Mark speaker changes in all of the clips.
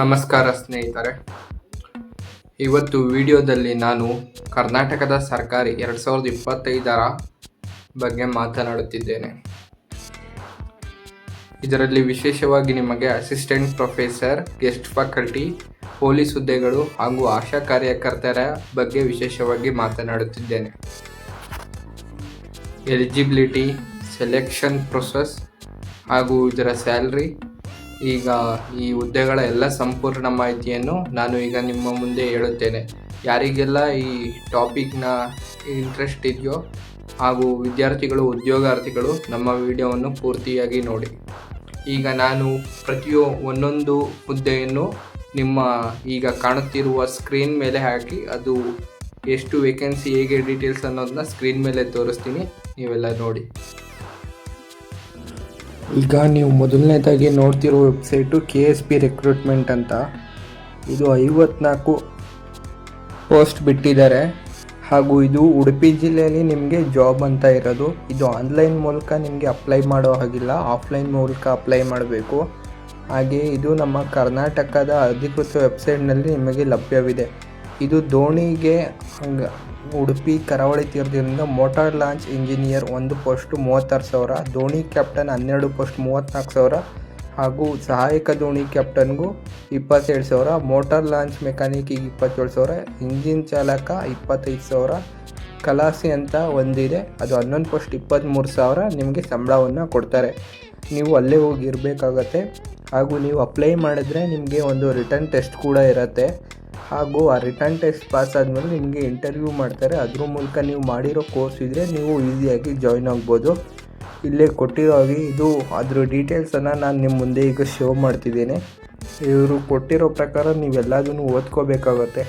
Speaker 1: ನಮಸ್ಕಾರ ಸ್ನೇಹಿತರೆ. ಇವತ್ತು ವಿಡಿಯೋದಲ್ಲಿ ನಾನು ಕರ್ನಾಟಕದ ಸರ್ಕಾರಿ ಎರಡು ಸಾವಿರದ ಇಪ್ಪತ್ತೈದರ ಬಗ್ಗೆ ಮಾತನಾಡುತ್ತಿದ್ದೇನೆ. ಇದರಲ್ಲಿ ವಿಶೇಷವಾಗಿ ನಿಮಗೆ assistant professor, guest faculty, police ಹುದ್ದೆಗಳು ಹಾಗೂ ಆಶಾ ಕಾರ್ಯಕರ್ತರ ಬಗ್ಗೆ ವಿಶೇಷವಾಗಿ ಮಾತನಾಡುತ್ತಿದ್ದೇನೆ. ಎಲಿಜಿಬಿಲಿಟಿ, ಸೆಲೆಕ್ಷನ್ ಪ್ರೊಸೆಸ್ ಹಾಗೂ ಇದರ ಸ್ಯಾಲ್ರಿ ಈಗ ಈ ಹುದ್ದೆಗಳ ಎಲ್ಲ ಸಂಪೂರ್ಣ ಮಾಹಿತಿಯನ್ನು ನಾನು ಈಗ ನಿಮ್ಮ ಮುಂದೆ ಹೇಳುತ್ತೇನೆ. ಯಾರಿಗೆಲ್ಲ ಈ ಟಾಪಿಕ್ನ ಇಂಟ್ರೆಸ್ಟ್ ಇದೆಯೋ ಹಾಗೂ ವಿದ್ಯಾರ್ಥಿಗಳು, ಉದ್ಯೋಗಾರ್ಥಿಗಳು ನಮ್ಮ ವಿಡಿಯೋವನ್ನು ಪೂರ್ತಿಯಾಗಿ ನೋಡಿ. ಈಗ ನಾನು ಪ್ರತಿಯೊ ಒಂದೊಂದು ಹುದ್ದೆಯನ್ನು ನಿಮ್ಮ ಈಗ ಕಾಣುತ್ತಿರುವ ಸ್ಕ್ರೀನ್ ಮೇಲೆ ಹಾಕಿ, ಅದು ಎಷ್ಟು ವೇಕೆನ್ಸಿ ಹೇಗೆ ಡೀಟೇಲ್ಸ್ ಅನ್ನೋದನ್ನ ಸ್ಕ್ರೀನ್ ಮೇಲೆ ತೋರಿಸ್ತೀನಿ, ನೀವೆಲ್ಲ ನೋಡಿ. ಈಗ ನೀವು ಮೊದಲನೇದಾಗಿ ನೋಡ್ತಿರೋ website K S P recruitment ಅಂತ. ಇದು ಐವತ್ನಾಲ್ಕು ಪೋಸ್ಟ್ ಬಿಟ್ಟಿದ್ದಾರೆ. ಹಾಗೂ ಇದು ಉಡುಪಿ ಜಿಲ್ಲೆಯಲ್ಲಿ ನಿಮಗೆ ಜಾಬ್ ಅಂತ ಇರೋದು. ಇದು ಆನ್ಲೈನ್ ಮೂಲಕ ನಿಮಗೆ ಅಪ್ಲೈ ಮಾಡೋ ಹಾಗಿಲ್ಲ. ಆಫ್ಲೈನ್ ಮೂಲಕ ಅಪ್ಲೈ ಮಾಡಬೇಕು. ಹಾಗೆ ಇದು ನಮ್ಮ ಕರ್ನಾಟಕದ ಅಧಿಕೃತ ವೆಬ್ಸೈಟ್ನಲ್ಲಿ ನಿಮಗೆ ಲಭ್ಯವಿದೆ. ಇದು ದೋಣಿಗೆ ಉಡುಪಿ, ಕರಾವಳಿ ತೀರದಿಂದ ಮೋಟಾರ್ ಲಾಂಚ್ ಇಂಜಿನಿಯರ್ ಒಂದು ಪೋಸ್ಟ್ ಮೂವತ್ತಾರು ಸಾವಿರ ದೋಣಿ ಕ್ಯಾಪ್ಟನ್ ಹನ್ನೆರಡು ಪೋಸ್ಟ್ ಮೂವತ್ತ್ನಾಲ್ಕು ಸಾವಿರ ಹಾಗೂ ಸಹಾಯಕ ದೋಣಿ ಕ್ಯಾಪ್ಟನ್ಗೂ ಇಪ್ಪತ್ತೇಳು ಸಾವಿರ, ಮೋಟಾರ್ ಲಾಂಚ್ ಮೆಕ್ಯಾನಿಕಿಗೆ ಇಪ್ಪತ್ತೇಳು ಸಾವಿರ, ಇಂಜಿನ್ ಚಾಲಕ ಇಪ್ಪತ್ತೈದು ಸಾವಿರ, ಕಲಾಸಿ ಅಂತ ಒಂದಿದೆ, ಅದು ಹನ್ನೊಂದು ಪೋಸ್ಟ್ ಇಪ್ಪತ್ತ್ಮೂರು ಸಾವಿರ ನಿಮಗೆ ಸಂಬಳವನ್ನು ಕೊಡ್ತಾರೆ. ನೀವು ಅಲ್ಲೇ ಹೋಗಿ ಇರಬೇಕಾಗತ್ತೆ ಹಾಗೂ ನೀವು ಅಪ್ಲೈ ಮಾಡಿದ್ರೆ ನಿಮಗೆ ಒಂದು ರಿಟರ್ನ್ ಟೆಸ್ಟ್ ಕೂಡ ಇರುತ್ತೆ. ಹಾಗೂ ಆ ರಿಟರ್ನ್ ಟೆಸ್ಟ್ ಪಾಸ್ ಆದಮೇಲೆ ನಿಮಗೆ ಇಂಟರ್ವ್ಯೂ ಮಾಡ್ತಾರೆ. ಅದ್ರ ಮೂಲಕ ನೀವು ಮಾಡಿರೋ ಕೋರ್ಸ್ ಇದ್ದರೆ ನೀವು ಈಸಿಯಾಗಿ ಜಾಯ್ನ್ ಆಗ್ಬೋದು. ಇಲ್ಲೇ ಕೊಟ್ಟಿರೋ ಹಾಗೆ ಇದು, ಅದ್ರ ಡೀಟೇಲ್ಸನ್ನು ನಾನು ನಿಮ್ಮ ಮುಂದೆ ಈಗ ಶೋ ಮಾಡ್ತಿದ್ದೇನೆ. ಇವರು ಕೊಟ್ಟಿರೋ ಪ್ರಕಾರ ನೀವೆಲ್ಲದನ್ನು ಓದ್ಕೋಬೇಕಾಗತ್ತೆ.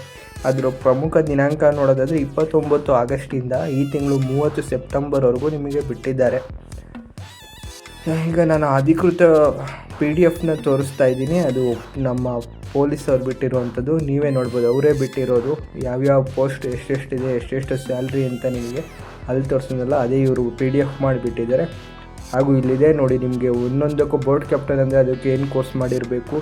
Speaker 1: ಅದರ ಪ್ರಮುಖ ದಿನಾಂಕ ನೋಡೋದಾದರೆ ಇಪ್ಪತ್ತೊಂಬತ್ತು ಆಗಸ್ಟಿಂದ ಈ ತಿಂಗಳು ಮೂವತ್ತು ಸೆಪ್ಟೆಂಬರ್ವರೆಗೂ ನಿಮಗೆ ಬಿಟ್ಟಿದ್ದಾರೆ. ಈಗ ನಾನು ಅಧಿಕೃತ ಪಿ ಡಿ ಎಫ್ನ ತೋರಿಸ್ತಾ ಇದ್ದೀನಿ. ಅದು ನಮ್ಮ ಪೊಲೀಸವ್ರು ಬಿಟ್ಟಿರುವಂಥದ್ದು. ನೀವೇ ನೋಡ್ಬೋದು. ಅವರೇ ಬಿಟ್ಟಿರೋದು. ಯಾವ್ಯಾವ ಪೋಸ್ಟ್ ಎಷ್ಟೆಷ್ಟಿದೆ, ಎಷ್ಟೆಷ್ಟು ಸ್ಯಾಲ್ರಿ ಅಂತ ನಿಮಗೆ ಅಲ್ಲಿ ತೋರಿಸೋದಲ್ಲ, ಅದೇ ಇವರು ಪಿ ಡಿ ಎಫ್ ಮಾಡಿಬಿಟ್ಟಿದ್ದಾರೆ. ಹಾಗೂ ಇಲ್ಲಿದೆ ನೋಡಿ ನಿಮಗೆ ಒಂದೊಂದಕ್ಕೂ ಬೋರ್ಡ್ ಕ್ಯಾಪ್ಟನ್ ಅಂದರೆ ಅದಕ್ಕೆ ಏನು ಕೋರ್ಸ್ ಮಾಡಿರಬೇಕು,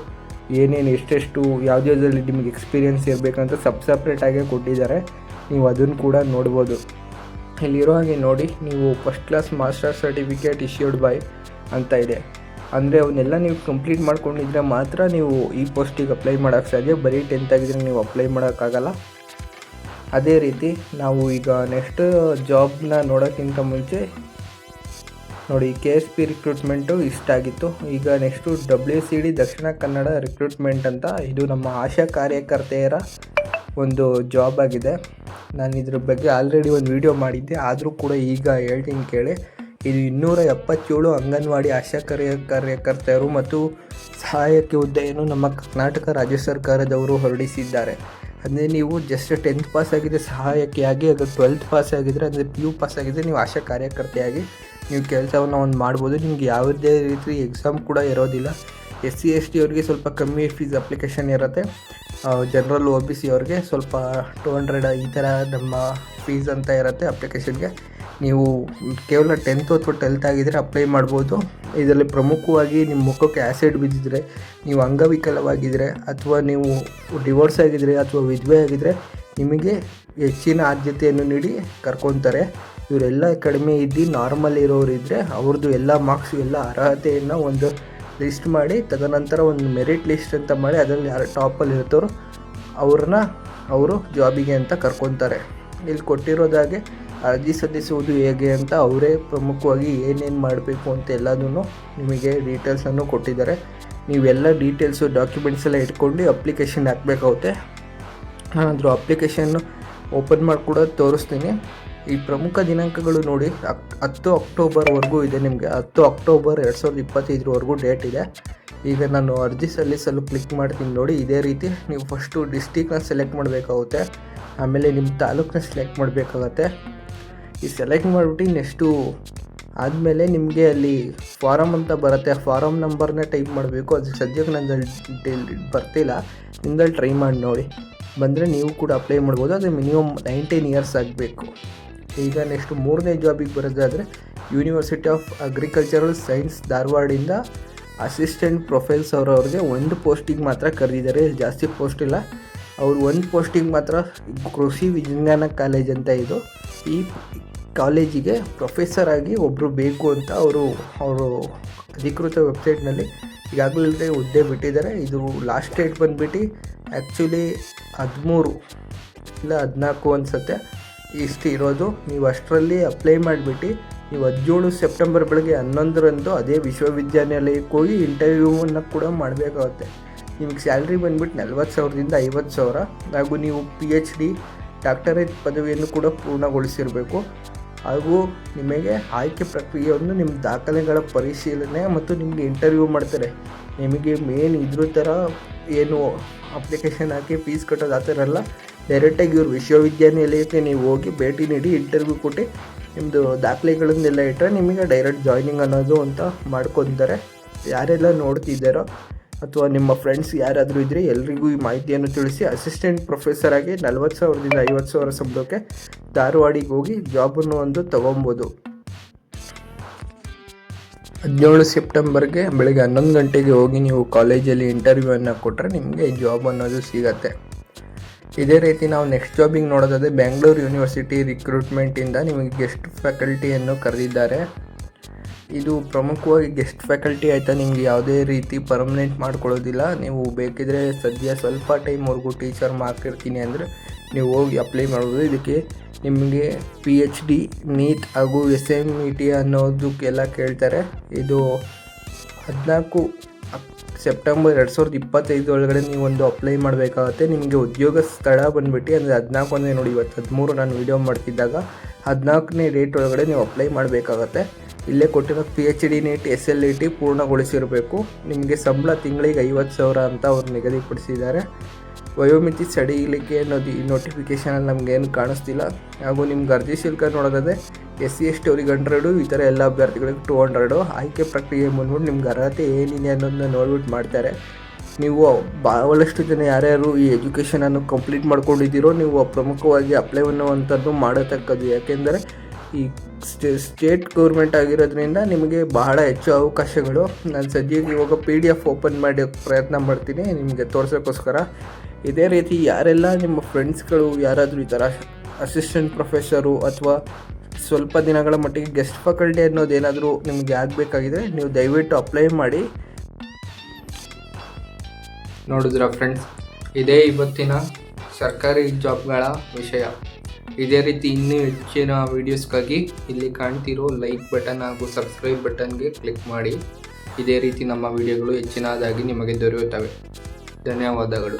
Speaker 1: ಏನೇನು ಎಷ್ಟೆಷ್ಟು ಯಾವುದ್ಯಾವ್ದ್ರಲ್ಲಿ ನಿಮಗೆ ಎಕ್ಸ್ಪೀರಿಯೆನ್ಸ್ ಇರಬೇಕಂತ ಸಬ್ ಸಪ್ರೇಟಾಗೇ ಕೊಟ್ಟಿದ್ದಾರೆ. ನೀವು ಅದನ್ನು ಕೂಡ ನೋಡ್ಬೋದು. ಇಲ್ಲಿರೋ ಹಾಗೆ ನೋಡಿ, ನೀವು first class master certificate issued by ಅಂತ ಇದೆ. ಅಂದರೆ ಅವನ್ನೆಲ್ಲ ನೀವು ಕಂಪ್ಲೀಟ್ ಮಾಡ್ಕೊಂಡಿದ್ರೆ ಮಾತ್ರ ನೀವು ಈ ಪೋಸ್ಟಿಗೆ ಅಪ್ಲೈ ಮಾಡೋಕ್ಕೆ ಸಾಧ್ಯ. ಬರೀ ಟೆಂತ್ ಆಗಿದ್ರೆ ನೀವು ಅಪ್ಲೈ ಮಾಡೋಕ್ಕಾಗಲ್ಲ. ಅದೇ ರೀತಿ ನಾವು ಈಗ ನೆಕ್ಸ್ಟ್ ಜಾಬ್ನ ನೋಡೋಕ್ಕಿಂತ ಮುಂಚೆ ನೋಡಿ ಕೆ ಎಸ್ ಪಿ ರಿಕ್ರೂಟ್ಮೆಂಟು ಇಷ್ಟ ಆಗಿತ್ತು. ಈಗ next W C D Dakshina Kannada recruitment ಅಂತ ಇದು ನಮ್ಮ ಆಶಾ ಕಾರ್ಯಕರ್ತೆಯರ ಒಂದು ಜಾಬ್ ಆಗಿದೆ. ನಾನು ಇದ್ರ ಬಗ್ಗೆ ಆಲ್ರೆಡಿ ಒಂದು ವಿಡಿಯೋ ಮಾಡಿದ್ದೆ. ಆದರೂ ಕೂಡ ಈಗ ಹೇಳ್ತೀನಿ ಕೇಳಿ. ಇದು ಇನ್ನೂರ ಎಪ್ಪತ್ತೇಳು ಅಂಗನವಾಡಿ ಆಶಾ ಕಾರ್ಯ, ಕಾರ್ಯಕರ್ತೆಯರು ಮತ್ತು ಸಹಾಯಕ ಹುದ್ದೆಯನ್ನು ನಮ್ಮ ಕರ್ನಾಟಕ ರಾಜ್ಯ ಸರ್ಕಾರದವರು ಹೊರಡಿಸಿದ್ದಾರೆ. ಅಂದರೆ ನೀವು ಜಸ್ಟ್ ಟೆಂತ್ ಪಾಸ್ ಆಗಿದೆ ಸಹಾಯಕಿಯಾಗಿ, ಅದು ಟ್ವೆಲ್ತ್ ಪಾಸ್ ಆಗಿದ್ದರೆ ಅಂದರೆ ಪಿ ಯು ಪಾಸ್ ಆಗಿದ್ದರೆ ನೀವು ಆಶಾ ಕಾರ್ಯಕರ್ತೆಯಾಗಿ ನೀವು ಕೆಲಸವನ್ನು ಒಂದು ಮಾಡ್ಬೋದು. ನಿಮ್ಗೆ ಯಾವುದೇ ರೀತಿ ಎಕ್ಸಾಮ್ ಕೂಡ ಇರೋದಿಲ್ಲ. ಎಸ್ ಸಿ ಎಸ್ ಟಿ ಅವ್ರಿಗೆ ಸ್ವಲ್ಪ ಕಮ್ಮಿ ಫೀಸ್ ಅಪ್ಲಿಕೇಶನ್ ಇರುತ್ತೆ. ಜನರಲ್ ಒ ಬಿ ಸಿ ಅವ್ರಿಗೆ ಸ್ವಲ್ಪ ಟು ಹಂಡ್ರೆಡ್ ಈ ಥರ ನಮ್ಮ ಫೀಸ್ ಅಂತ ಇರುತ್ತೆ ಅಪ್ಲಿಕೇಶನ್ಗೆ ನೀವು ಕೇವಲ ಟೆಂತ್ ಅಥವಾ ಟ್ವೆಲ್ತ್ ಆಗಿದ್ದರೆ ಅಪ್ಲೈ ಮಾಡ್ಬೋದು. ಇದರಲ್ಲಿ ಪ್ರಮುಖವಾಗಿ ನಿಮ್ಮ ಮುಖಕ್ಕೆ ಆ್ಯಸಿಡ್ ಬಿದ್ದಿದ್ರೆ, ನೀವು ಅಂಗವಿಕಲವಾಗಿದ್ದರೆ ಅಥವಾ ನೀವು ಡಿವೋರ್ಸ್ ಆಗಿದ್ದರೆ ಅಥವಾ ವಿಧವೆ ಆಗಿದ್ದರೆ ನಿಮಗೆ ಹೆಚ್ಚಿನ ಆದ್ಯತೆಯನ್ನು ನೀಡಿ ಕರ್ಕೊತಾರೆ. ಇವರೆಲ್ಲ ಕಡಿಮೆ ಇದ್ದು ನಾರ್ಮಲ್ ಇರೋರು ಇದ್ದರೆ ಅವ್ರದ್ದು ಎಲ್ಲ ಮಾರ್ಕ್ಸ್ ಎಲ್ಲ ಅರ್ಹತೆಯನ್ನು ಒಂದು ಲಿಸ್ಟ್ ಮಾಡಿ, ತದನಂತರ ಒಂದು ಮೆರಿಟ್ ಲಿಸ್ಟ್ ಅಂತ ಮಾಡಿ ಅದರಲ್ಲಿ ಯಾರು ಟಾಪಲ್ಲಿ ಇರ್ತಾರೋ ಅವ್ರನ್ನ ಅವರು ಜಾಬಿಗೆ ಅಂತ ಕರ್ಕೊತಾರೆ. ಇಲ್ಲಿ ಕೊಟ್ಟಿರೋದಾಗೆ ಅರ್ಜಿ ಸಲ್ಲಿಸುವುದು ಹೇಗೆ ಅಂತ ಅವರೇ ಪ್ರಮುಖವಾಗಿ ಏನೇನು ಮಾಡಬೇಕು ಅಂತ ಎಲ್ಲದೂ ನಿಮಗೆ ಡೀಟೇಲ್ಸನ್ನು ಕೊಟ್ಟಿದ್ದಾರೆ. ನೀವೆಲ್ಲ ಡೀಟೇಲ್ಸು ಡಾಕ್ಯುಮೆಂಟ್ಸ್ ಎಲ್ಲ ಇಟ್ಕೊಂಡು ಅಪ್ಲಿಕೇಶನ್ ಹಾಕಬೇಕಾಗುತ್ತೆ. ಆದರೂ ಅಪ್ಲಿಕೇಶನ್ನು ಓಪನ್ ಮಾಡಿ ಕೂಡ ತೋರಿಸ್ತೀನಿ. ಈ ಪ್ರಮುಖ ದಿನಾಂಕಗಳು ನೋಡಿ ಹತ್ತು ಅಕ್ಟೋಬರ್ವರೆಗೂ ಇದೆ ನಿಮಗೆ. ಹತ್ತು ಅಕ್ಟೋಬರ್ ಎರಡು ಸಾವಿರದ ಇಪ್ಪತ್ತೈದರವರೆಗೂ ಡೇಟ್ ಇದೆ. ಈಗ ನಾನು ಅರ್ಜಿ ಸಲ್ಲಿಸಲು ಕ್ಲಿಕ್ ಮಾಡ್ತೀನಿ ನೋಡಿ, ಇದೇ ರೀತಿ ನೀವು ಫಸ್ಟು ಡಿಸ್ಟಿಕ್ನ ಸೆಲೆಕ್ಟ್ ಮಾಡಬೇಕಾಗುತ್ತೆ. ಆಮೇಲೆ ನಿಮ್ಮ ತಾಲೂಕನ್ನ ಸೆಲೆಕ್ಟ್ ಮಾಡಬೇಕಾಗತ್ತೆ. ಈ ಸೆಲೆಕ್ಟ್ ಮಾಡಿಬಿಟ್ಟು ನೆಕ್ಸ್ಟು ಆದಮೇಲೆ ನಿಮಗೆ ಅಲ್ಲಿ ಫಾರಮ್ ಅಂತ ಬರುತ್ತೆ. ಫಾರಮ್ ನಂಬರ್ನ ಟೈಪ್ ಮಾಡಬೇಕು. ಅದು ಸದ್ಯಕ್ಕೆ ನಂದು ಬರ್ತಿಲ್ಲ. ನಿಮ್ದಲ್ಲಿ ಟ್ರೈ ಮಾಡಿ ನೋಡಿ. ಬಂದರೆ ನೀವು ಕೂಡ ಅಪ್ಲೈ ಮಾಡ್ಬೋದು. ಅದು ಮಿನಿಮಮ್ ನೈನ್ಟೀನ್ ಇಯರ್ಸ್ ಆಗಬೇಕು. ಈಗ ನೆಕ್ಸ್ಟ್ ಮೂರನೇ ಜಾಬಿಗೆ ಬರೋದಾದರೆ ಯೂನಿವರ್ಸಿಟಿ ಆಫ್ ಅಗ್ರಿಕಲ್ಚರಲ್ ಸೈನ್ಸ್ ಧಾರವಾಡಿಂದ ಅಸಿಸ್ಟೆಂಟ್ ಪ್ರೊಫೆಸರ್ ಅವ್ರಿಗೆ ಒಂದು ಪೋಸ್ಟಿಗೆ ಮಾತ್ರ ಕರೆದಿದ್ದಾರೆ. ಜಾಸ್ತಿ ಪೋಸ್ಟ್ ಇಲ್ಲ. ಅವ್ರು ಒಂದು ಪೋಸ್ಟಿಗೆ ಮಾತ್ರ ಕೃಷಿ ವಿಜ್ಞಾನ ಕಾಲೇಜ್ ಅಂತ ಇದು. ಈ ಕಾಲೇಜಿಗೆ ಪ್ರೊಫೆಸರ್ ಆಗಿ ಒಬ್ಬರು ಬೇಕು ಅಂತ ಅವರು ಅವರು ಅಧಿಕೃತ ವೆಬ್ಸೈಟ್ನಲ್ಲಿ ಈಗಾಗಲೇ ಹುದ್ದೆ ಬಿಟ್ಟಿದ್ದಾರೆ. ಇದು ಲಾಸ್ಟ್ ಡೇಟ್ ಬಂದುಬಿಟ್ಟು ಆ್ಯಕ್ಚುಲಿ ಹದಿಮೂರು ಇಲ್ಲ ಹದಿನಾಲ್ಕು ಅನಿಸುತ್ತೆ. ಇಷ್ಟು ಇರೋದು. ನೀವು ಅಷ್ಟರಲ್ಲಿ ಅಪ್ಲೈ ಮಾಡಿಬಿಟ್ಟು ನೀವು ಹದಿನೇಳು ಸೆಪ್ಟೆಂಬರ್ ಬೆಳಗ್ಗೆ ಹನ್ನೊಂದರಂದು ಅದೇ ವಿಶ್ವವಿದ್ಯಾನಿಲಯಕ್ಕೆ ಹೋಗಿ ಇಂಟರ್ವ್ಯೂವನ್ನು ಕೂಡ ಮಾಡಬೇಕಾಗುತ್ತೆ. ನಿಮಗೆ ಸ್ಯಾಲ್ರಿ ಬಂದ್ಬಿಟ್ಟು ನಲ್ವತ್ತು ಸಾವಿರದಿಂದ ಐವತ್ತು ಸಾವಿರ. ಹಾಗೂ ನೀವು ಪಿ ಎಚ್ ಡಿ ಡಾಕ್ಟರೇಟ್ ಪದವಿಯನ್ನು ಕೂಡ ಪೂರ್ಣಗೊಳಿಸಿರಬೇಕು. ಹಾಗೂ ನಿಮಗೆ ಆಯ್ಕೆ ಪ್ರಕ್ರಿಯೆಯನ್ನು ನಿಮ್ಮ ದಾಖಲೆಗಳ ಪರಿಶೀಲನೆ ಮತ್ತು ನಿಮಗೆ ಇಂಟರ್ವ್ಯೂ ಮಾಡ್ತಾರೆ. ನಿಮಗೆ ಮೇನ್ ಇದ್ರ ಥರ ಏನು ಅಪ್ಲಿಕೇಶನ್ ಹಾಕಿ ಫೀಸ್ ಕಟ್ಟೋದು ಆ ಥರ ಎಲ್ಲ ಡೈರೆಕ್ಟಾಗಿ ಇವರು ವಿಶ್ವವಿದ್ಯಾನಿಲಯಕ್ಕೆ ನೀವು ಹೋಗಿ ಭೇಟಿ ನೀಡಿ ಇಂಟರ್ವ್ಯೂ ಕೊಟ್ಟು ನಿಮ್ಮದು ದಾಖಲೆಗಳನ್ನೆಲ್ಲ ಇಟ್ಟರೆ ನಿಮಗೆ ಡೈರೆಕ್ಟ್ ಜಾಯ್ನಿಂಗ್ ಅನ್ನೋದು ಅಂತ ಮಾಡ್ಕೊತಾರೆ. ಯಾರೆಲ್ಲ ನೋಡ್ತಿದ್ದಾರೋ ಅಥವಾ ನಿಮ್ಮ ಫ್ರೆಂಡ್ಸ್ ಯಾರಾದರೂ ಇದ್ದರೆ ಎಲ್ರಿಗೂ ಈ ಮಾಹಿತಿಯನ್ನು ತಿಳಿಸಿ. ಅಸಿಸ್ಟೆಂಟ್ ಪ್ರೊಫೆಸರ್ ಆಗಿ ನಲ್ವತ್ತು ಸಾವಿರದಿಂದ ಐವತ್ತು ಸಾವಿರ ಸಂಬಳಕ್ಕೆ ಧಾರವಾಡಿಗೆ ಹೋಗಿ ಜಾಬನ್ನು ಒಂದು ತಗೊಬೋದು. ಹದಿನೇಳು ಸೆಪ್ಟೆಂಬರ್ಗೆ ಬೆಳಗ್ಗೆ ಹನ್ನೊಂದು ಗಂಟೆಗೆ ಹೋಗಿ ನೀವು ಕಾಲೇಜಲ್ಲಿ ಇಂಟರ್ವ್ಯೂವನ್ನು ಕೊಟ್ಟರೆ ನಿಮಗೆ ಜಾಬ್ ಅನ್ನೋದು ಸಿಗತ್ತೆ. ಇದೇ ರೀತಿ ನಾವು ನೆಕ್ಸ್ಟ್ ಜಾಬಿಗೆ ನೋಡೋದಾದರೆ ಬೆಂಗಳೂರು ಯೂನಿವರ್ಸಿಟಿ ರಿಕ್ರೂಟ್ಮೆಂಟಿಂದ ನಿಮಗೆ ಗೆಸ್ಟ್ ಫ್ಯಾಕಲ್ಟಿಯನ್ನು ಕರೆದಿದ್ದಾರೆ. ಇದು ಪ್ರಮುಖವಾಗಿ ಗೆಸ್ಟ್ ಫ್ಯಾಕಲ್ಟಿ ಆಯಿತಾ? ನಿಮಗೆ ಯಾವುದೇ ರೀತಿ ಪರ್ಮನೆಂಟ್ ಮಾಡ್ಕೊಳ್ಳೋದಿಲ್ಲ. ನೀವು ಬೇಕಿದ್ರೆ ಸದ್ಯ ಸ್ವಲ್ಪ ಟೈಮ್ವರೆಗೂ ಟೀಚರ್ ಮಾಡ್ತಿರ್ತೀನಿ ಅಂದರೆ ನೀವು ಹೋಗಿ ಅಪ್ಲೈ ಮಾಡ್ಬೋದು. ಇದಕ್ಕೆ ನಿಮಗೆ ಪಿ ಎಚ್ ಡಿ ನೀಟ್ ಹಾಗೂ ಎಸ್ ಎಂ ಇ ಟಿ ಅನ್ನೋದಕ್ಕೆಲ್ಲ ಕೇಳ್ತಾರೆ. ಇದು ಹದಿನಾಲ್ಕು ಸೆಪ್ಟೆಂಬರ್ ಎರಡು ಸಾವಿರದ ಇಪ್ಪತ್ತೈದು ಒಳಗಡೆ ನೀವು ಒಂದು ಅಪ್ಲೈ ಮಾಡಬೇಕಾಗುತ್ತೆ. ನಿಮಗೆ ಉದ್ಯೋಗ ಸ್ಥಳ ಬಂದುಬಿಟ್ಟು ಅಂದರೆ ಹದಿನಾಲ್ಕು ಅಂದರೆ ನೋಡಿ, ಇವತ್ತು ಹದಿಮೂರು ನಾನು ವೀಡಿಯೋ ಮಾಡ್ತಿದ್ದಾಗ ಹದಿನಾಲ್ಕನೇ ಡೇಟ್ ಒಳಗಡೆ ನೀವು ಅಪ್ಲೈ ಮಾಡಬೇಕಾಗತ್ತೆ. ಇಲ್ಲೇ ಕೊಟ್ಟಿರೋ P H D NET S L E T ಪೂರ್ಣಗೊಳಿಸಿರಬೇಕು. ನಿಮಗೆ ಸಂಬಳ ತಿಂಗಳಿಗೆ ಐವತ್ತು ಸಾವಿರ ಅಂತ ಅವ್ರು ನಿಗದಿಪಡಿಸಿದ್ದಾರೆ. ವಯೋಮಿತಿ ಸಡಿಲಿಕೆ ಅನ್ನೋದು ಈ ನೋಟಿಫಿಕೇಷನಲ್ಲಿ ನಮಗೇನು ಕಾಣಿಸ್ತಿಲ್ಲ. ಹಾಗೂ ನಿಮ್ಗೆ ಅರ್ಜಿ ಶುಲ್ಕ ನೋಡೋದಾದ್ರೆ ಎಸ್ ಸಿ ಎಸ್ ಟಿ ಅವ್ರಿಗೆ ಹಂಡ್ರೆಡು ಈ ಥರ ಎಲ್ಲ ಅಭ್ಯರ್ಥಿಗಳಿಗೆ ಟು ಹಂಡ್ರೆಡು ಆಯ್ಕೆ ಪ್ರಕ್ರಿಯೆ ಬಂದ್ಬಿಟ್ಟು ನಿಮ್ಗೆ ಅರ್ಹತೆ ಏನಿದೆ ಅನ್ನೋದನ್ನ ನೋಡ್ಬಿಟ್ಟು ಮಾಡ್ತಾರೆ. ನೀವು ಭಾಳಷ್ಟು ಜನ ಯಾರ್ಯಾರು ಈ ಎಜುಕೇಷನನ್ನು ಕಂಪ್ಲೀಟ್ ಮಾಡ್ಕೊಂಡಿದ್ದೀರೋ, ನೀವು ಪ್ರಮುಖವಾಗಿ ಅಪ್ಲೈ ಅನ್ನುವಂಥದ್ದು ಮಾಡತಕ್ಕದ್ದು. ಯಾಕೆಂದರೆ ಈ ಸ್ಟೇ, ಸ್ಟೇಟ್ ಗೌರ್ಮೆಂಟ್ ಆಗಿರೋದ್ರಿಂದ ನಿಮಗೆ ಬಹಳ ಹೆಚ್ಚು ಅವಕಾಶಗಳು. ನಾನು ಸದ್ಯಕ್ಕೆ ಇವಾಗ ಪಿ ಡಿ ಎಫ್ ಓಪನ್ ಮಾಡಿ ಪ್ರಯತ್ನ ಮಾಡ್ತೀನಿ, ನಿಮಗೆ ತೋರ್ಸೋಕ್ಕೋಸ್ಕರ. ಇದೇ ರೀತಿ ಯಾರೆಲ್ಲ ನಿಮ್ಮ ಫ್ರೆಂಡ್ಸ್ಗಳು, ಯಾರಾದರೂ ಈ ಥರ ಅಸಿಸ್ಟೆಂಟ್ ಪ್ರೊಫೆಸರು ಅಥವಾ ಸ್ವಲ್ಪ ದಿನಗಳ ಮಟ್ಟಿಗೆ ಗೆಸ್ಟ್ ಫ್ಯಾಕಲ್ಟಿ ಅನ್ನೋದೇನಾದರೂ ನಿಮಗೆ ಆಗಬೇಕಾಗಿದ್ರೆ ನೀವು ದಯವಿಟ್ಟು ಅಪ್ಲೈ ಮಾಡಿ. ನೋಡಿದ್ರ ಫ್ರೆಂಡ್ಸ್ ಇದೇ ಇವತ್ತಿನ ಸರ್ಕಾರಿ ಜಾಬ್ಗಳ ವಿಷಯ. ಇದೇ ರೀತಿ ಇನ್ನೂ ಹೆಚ್ಚಿನ ವೀಡಿಯೋಸ್ಗಾಗಿ ಇಲ್ಲಿ ಕಾಣ್ತಿರೋ ಲೈಕ್ ಬಟನ್ ಹಾಗೂ ಸಬ್ಸ್ಕ್ರೈಬ್ ಬಟನ್ಗೆ ಕ್ಲಿಕ್ ಮಾಡಿ. ಇದೇ ರೀತಿ ನಮ್ಮ ವಿಡಿಯೋಗಳು ಹೆಚ್ಚಿನದಾಗಿ ನಿಮಗೆ ದೊರೆಯುತ್ತವೆ. ಧನ್ಯವಾದಗಳು.